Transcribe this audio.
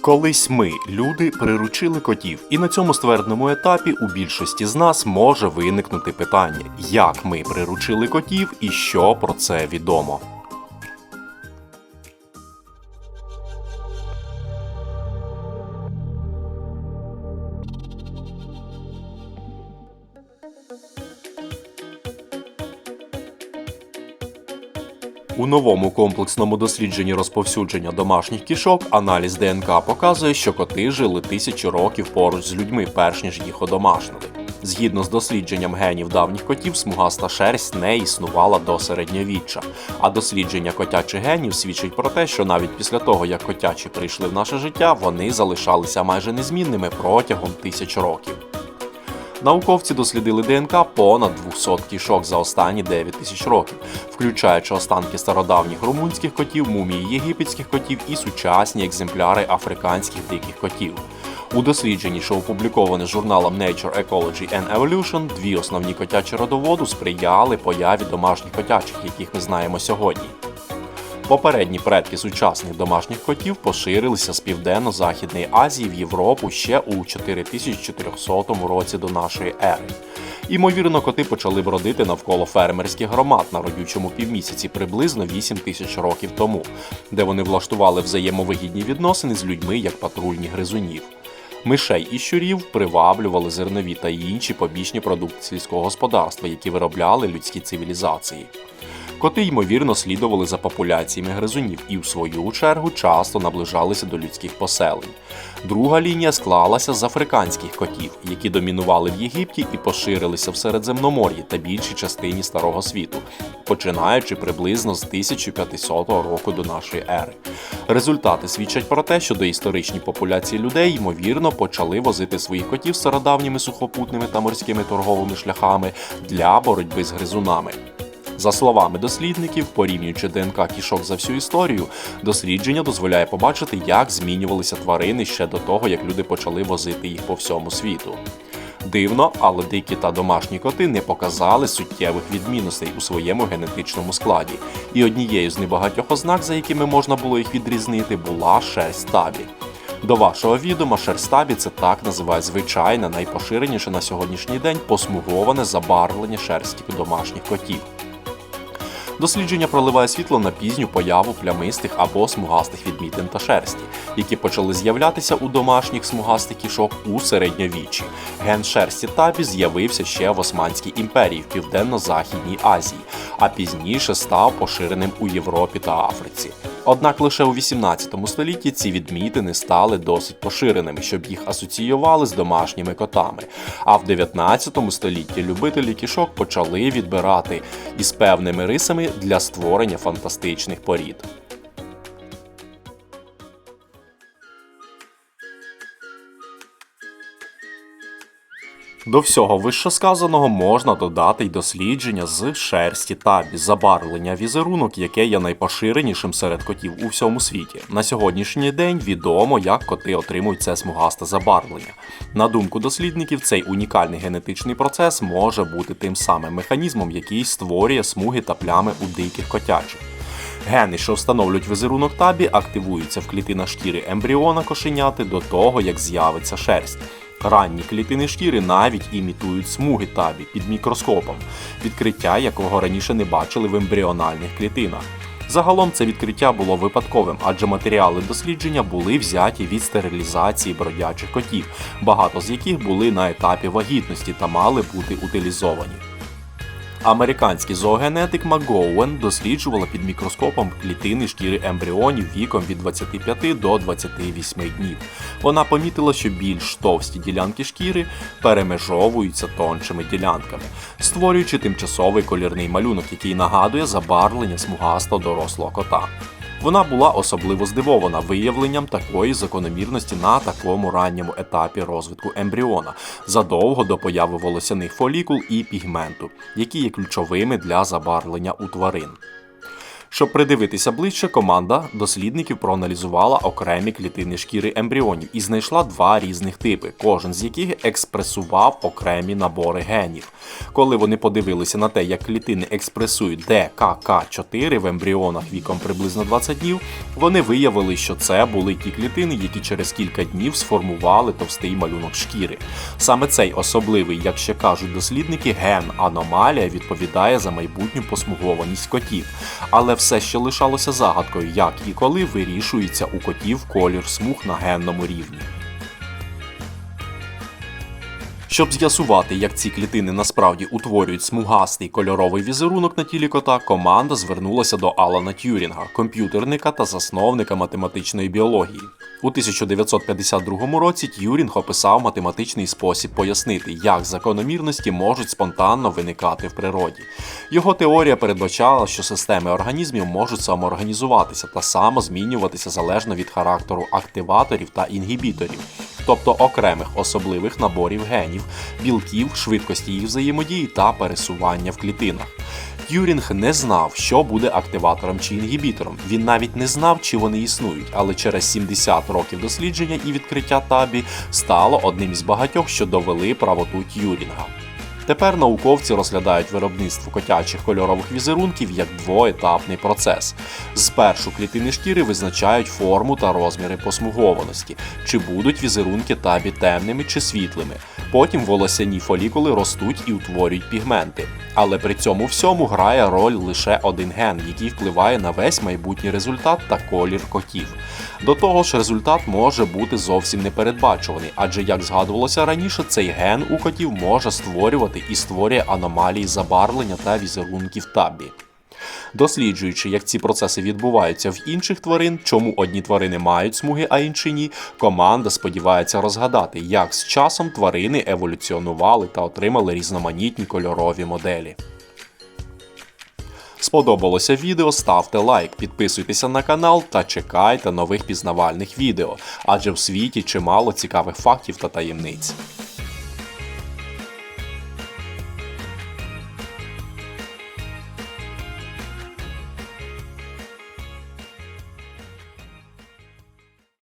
Колись ми, люди, приручили котів, і на цьому ствердному етапі у більшості з нас може виникнути питання, як ми приручили котів і що про це відомо. У новому комплексному дослідженні розповсюдження домашніх кішок аналіз ДНК показує, що коти жили тисячі років поруч з людьми, перш ніж їх одомашнили. Згідно з дослідженням генів давніх котів, смугаста шерсть не існувала до середньовіччя. А дослідження котячих генів свідчить про те, що навіть після того, як котячі прийшли в наше життя, вони залишалися майже незмінними протягом тисяч років. Науковці дослідили ДНК понад 200 кішок за останні 9 тисяч років, включаючи останки стародавніх румунських котів, мумії єгипетських котів і сучасні екземпляри африканських диких котів. У дослідженні, що опубліковане журналом Nature Ecology and Evolution, дві основні котячі родоводу сприяли появі домашніх котячих, яких ми знаємо сьогодні. Попередні предки сучасних домашніх котів поширилися з південно-західної Азії в Європу ще у 4400 році до нашої ери. Імовірно, коти почали бродити навколо фермерських громад на родючому півмісяці приблизно 8 тисяч років тому, де вони влаштували взаємовигідні відносини з людьми як патрульні гризунів. Мишей і щурів приваблювали зернові та інші побічні продукти сільського господарства, які виробляли людські цивілізації. Коти, ймовірно, слідували за популяціями гризунів і, в свою чергу, часто наближалися до людських поселень. Друга лінія склалася з африканських котів, які домінували в Єгипті і поширилися в Середземномор'ї та більшій частині Старого світу, починаючи приблизно з 1500 року до нашої ери. Результати свідчать про те, що доісторичні популяції людей, ймовірно, почали возити своїх котів стародавніми сухопутними та морськими торговими шляхами для боротьби з гризунами. За словами дослідників, порівнюючи ДНК кішок за всю історію, дослідження дозволяє побачити, як змінювалися тварини ще до того, як люди почали возити їх по всьому світу. Дивно, але дикі та домашні коти не показали суттєвих відмінностей у своєму генетичному складі, і однією з небагатьох ознак, за якими можна було їх відрізнити, була шерсть табі. До вашого відома, шерсть табі – це так називають звичайне, найпоширеніше на сьогоднішній день посмуговане забарвлення шерсті домашніх котів. Дослідження проливає світло на пізню появу плямистих або смугастих відмітин та шерсті, які почали з'являтися у домашніх смугастих кішок у середньовіччі. Ген шерсті табі з'явився ще в Османській імперії в південно-західній Азії, а пізніше став поширеним у Європі та Африці. Однак лише у 18 столітті ці відмітини стали досить поширеними, щоб їх асоціювали з домашніми котами. А в 19 столітті любителі кішок почали відбирати із певними рисами для створення фантастичних порід. До всього вищесказаного можна додати й дослідження з шерсті табі, забарвлення візерунок, яке є найпоширенішим серед котів у всьому світі. На сьогоднішній день відомо, як коти отримують це смугасте забарвлення. На думку дослідників, цей унікальний генетичний процес може бути тим самим механізмом, який створює смуги та плями у диких котячих. Гени, що встановлюють візерунок табі, активуються в клітинах шкіри ембріона кошеняти до того, як з'явиться шерсть. Ранні клітини шкіри навіть імітують смуги табі під мікроскопом, відкриття якого раніше не бачили в ембріональних клітинах. Загалом це відкриття було випадковим, адже матеріали дослідження були взяті від стерилізації бродячих котів, багато з яких були на етапі вагітності та мали бути утилізовані. Американський зоогенетик МакГоуен досліджувала під мікроскопом клітини шкіри ембріонів віком від 25 до 28 днів. Вона помітила, що більш товсті ділянки шкіри перемежовуються тоншими ділянками, створюючи тимчасовий колірний малюнок, який нагадує забарвлення смугастого дорослого кота. Вона була особливо здивована виявленням такої закономірності на такому ранньому етапі розвитку ембріона, задовго до появи волосяних фолікул і пігменту, які є ключовими для забарвлення у тварин. Щоб придивитися ближче, команда дослідників проаналізувала окремі клітини шкіри ембріонів і знайшла два різних типи, кожен з яких експресував окремі набори генів. Коли вони подивилися на те, як клітини експресують ДКК4 в ембріонах віком приблизно 20 днів, вони виявили, що це були ті клітини, які через кілька днів сформували товстий малюнок шкіри. Саме цей особливий, як ще кажуть дослідники, ген аномалія відповідає за майбутню посмугованість котів. Але все ще лишалося загадкою, як і коли вирішується у котів колір смуг на генному рівні. Щоб з'ясувати, як ці клітини насправді утворюють смугастий кольоровий візерунок на тілі кота, команда звернулася до Алана Т'юрінга, комп'ютерника та засновника математичної біології. У 1952 році Т'юрінг описав математичний спосіб пояснити, як закономірності можуть спонтанно виникати в природі. Його теорія передбачала, що системи організмів можуть самоорганізуватися та самозмінюватися залежно від характеру активаторів та інгібіторів тобто окремих особливих наборів генів, білків, швидкості їх взаємодії та пересування в клітинах. Т'юрінг не знав, що буде активатором чи інгібітором. Він навіть не знав, чи вони існують, але через 70 років дослідження і відкриття табі стало одним із багатьох, що довели правоту Т'юрінга. Тепер науковці розглядають виробництво котячих кольорових візерунків як двоетапний процес. Спершу клітини шкіри визначають форму та розміри посмугованості, чи будуть візерунки табі темними чи світлими. Потім волосяні фолікули ростуть і утворюють пігменти. Але при цьому всьому грає роль лише один ген, який впливає на весь майбутній результат та колір котів. До того ж, результат може бути зовсім непередбачуваний, адже як згадувалося раніше, цей ген у котів може створювати і створює аномалії забарвлення та візерунків табі. Досліджуючи, як ці процеси відбуваються в інших тварин, чому одні тварини мають смуги, а інші ні, команда сподівається розгадати, як з часом тварини еволюціонували та отримали різноманітні кольорові моделі. Сподобалося відео, ставте лайк, підписуйтеся на канал та чекайте нових пізнавальних відео, адже в світі чимало цікавих фактів та таємниць.